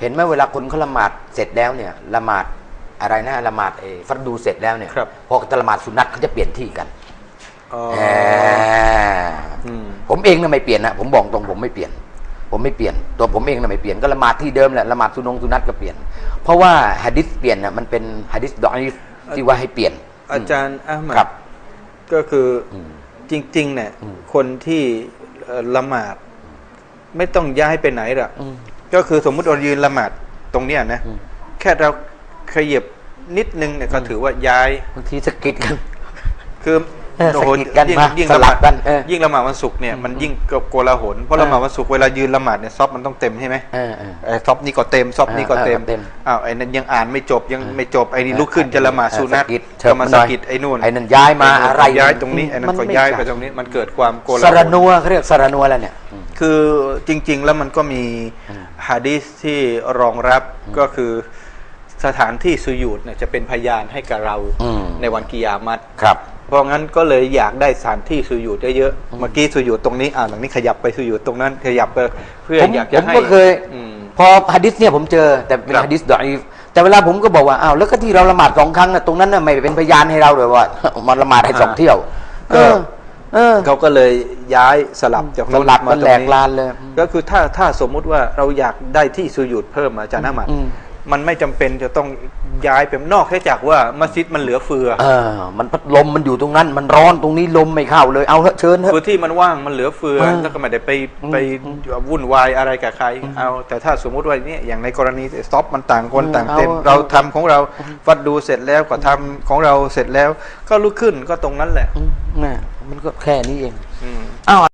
เห็นไหมเวลาคนเขาละหมาดเสร็จแล้วเนี่ยละหมาดอะไรนะละหมาดเออฟัดดูเสร็จแล้วเนี่ยครับพอจะละหมาดสุนัตเขาจะเปลี่ยนที่กันอ๋อแหมอืมผมเองนะไม่เปลี่ยนนะผมบอกตรงผมไม่เปลี่ยน ผมไม่เปลี่ยน ตัวผมเองนะไม่เปลี่ยนก็ละหมาดที่เดิมแหละละหมาดสุนงสุนัตก็เปลี่ยน เพราะว่าฮะดิษเปลี่ยนน่ะมันเป็นฮะดิษดอยฟที่ว่าให้เปลี่ยน อาจารย์อามัดครับก็คืออมจริงๆเนี่ยอืมคนที่เอ่อละหมาดไม่ต้องย้ายไปไหนหรอกอืม ก็คือสมมุติเรายืนละหมาดตรงเนี้ยนะอืมแค่เราขยับนิดนึงเนี่ยก็ถือว่าย้ายบางทีสะกิดกัน คือเออโอ้โหสะกิดกันยิ่งมายิ่งสละหลัมาบดกันเออยิ่งละหมาดวันศุกร์เนี่ยมันยิ่งโกลาหลเพราะเออละหมาดวันศุกร์เวลายืนละหมาดเนี่ยซอฟมันต้องเต็มใช่ไหมเออเออไอ้ซอฟนี่ก็เต็มซอฟนี่ก็เออเต็มเต็มอ้าวไอ้นั้นยังอ่านไม่จบยังเออไม่จบไอ้นี่ลุกขึ้นจะละหมาดสุนัตสะกิดเชิก็ญมามาหสะน่อยกิดไอ้นู่นไอ้นั่นย้ายมาไอ้นู่นอะไรก็ย้ายตรงนี้ไอ้นั่นมัก็ไม่ย้ายใช่ไปตรงนี้มันเกิดความโกลาหลสารนัวเขาเรียกสารนัวแล้วเนี่ย คือจริง ๆ แล้วมันก็มีอืมฮะดีษที่รองรับก็คือสถานที่สุญูดเนี่ยจะเป็นพยานให้กับเราอืมในวันกิยามัตครับ เพราะงั้นก็เลยอยากได้สถานที่สุญูดเยอะๆเมื่อกี้สุญูดตรงนี้อ่าหลังนี้ขยับไปสุญูดตรงนั้นขยับไปเพื่อผมอยากผจะมให้ก็เคยอืมพอฮะดิษเนี่ยผมเจอแต่เป็นครับฮะดิษดอยฟแต่เวลาผมก็บอกว่าอ้าวแล้วก็ที่เราละหมาดสองครั้งนะตรงนั้นน่ะไม่เป็นพยานให้เราเลยว่ามาละหมาดให้สองเที่ยว เออ เออ เขาก็เลยย้ายสลับจากสลับมากันตแหรลงกนี้ลานเลยก็คือถ้าถ้าสมมุติว่าเราอยากได้ที่สุญูดเพิ่มอาจารย์อามัดอื มมันไม่จำเป็นจะต้องย้ายไปนอกแค่จากว่ามัสยิดมันเหลือเฟือเออมันพัดลมมันอยู่ตรงนั้น มันร้อนตรงนี้ลมไม่เข้าเลยเอาเถอะเชิญเถคืออะที่มันว่างมันเหลือเฟือเออแล้วก็ไม่ได้ไปอืมไปวุ่นวายอะไรกับใคร เอาแต่ถ้าสมมุติว่าเนี่ยอย่างในกรณีสต็อปมันต่างคนอืมต่างเต็มเอาเราทำของเราฟัดดูเสร็จแล้วก็ทำของเราเสร็จแล้ว ก็ลุกขึ้นก็ตรงนั้นแหละอืมน่ะมันก็แค่นี้เองอืมอ้าว